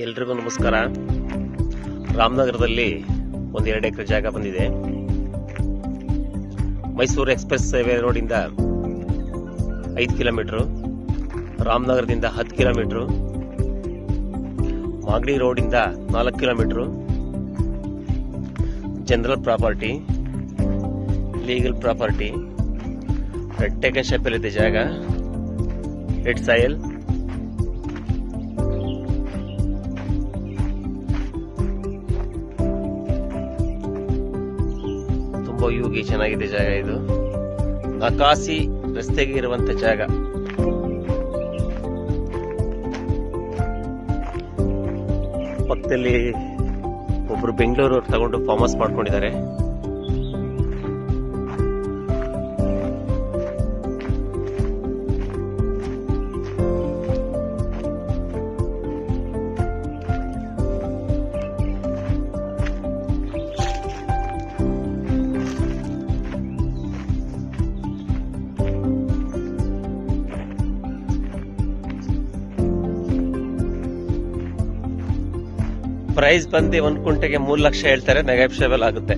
ಎಲ್ರಿಗೂ ನಮಸ್ಕಾರ. ರಾಮನಗರದಲ್ಲಿ ಒಂದು ಎರಡು ಎಕರೆ ಜಾಗ ಬಂದಿದೆ. ಮೈಸೂರು ಎಕ್ಸ್ಪ್ರೆಸ್ ಹೈವೇ ರೋಡಿಂದ ಐದು ಕಿಲೋಮೀಟ್ರು, ರಾಮನಗರದಿಂದ ಹತ್ತು ಕಿಲೋಮೀಟ್ರು, ಮಾಗಡಿ ರೋಡಿಂದ ನಾಲ್ಕು kilometre, general property, legal property red ಟೆಕನ್ ಶಾಪಲ್ಲಿದೆ ಜಾಗ ರೆಡ್ ಸಾಯಲ್ ಯೂಗಿ ಚೆನ್ನಾಗಿದೆ ಜಾಗ ಇದು. ನಕಾಸಿ ರಸ್ತೆಗೆ ಇರುವಂತ ಜಾಗ. ಪಕ್ಕದಲ್ಲಿ ಒಬ್ರು ಬೆಂಗಳೂರು ತಗೊಂಡು ಫಾರ್ಮಸ್ ಮಾಡ್ಕೊಂಡಿದ್ದಾರೆ. ಪ್ರೈಸ್ ಬಂದು ಒಂದ್ ಕುಂಟೆಗೆ ಮೂರ್ ಲಕ್ಷ ಹೇಳ್ತಾರೆ ನೆಗೋಷಿಯಬಲ್ ಆಗುತ್ತೆ.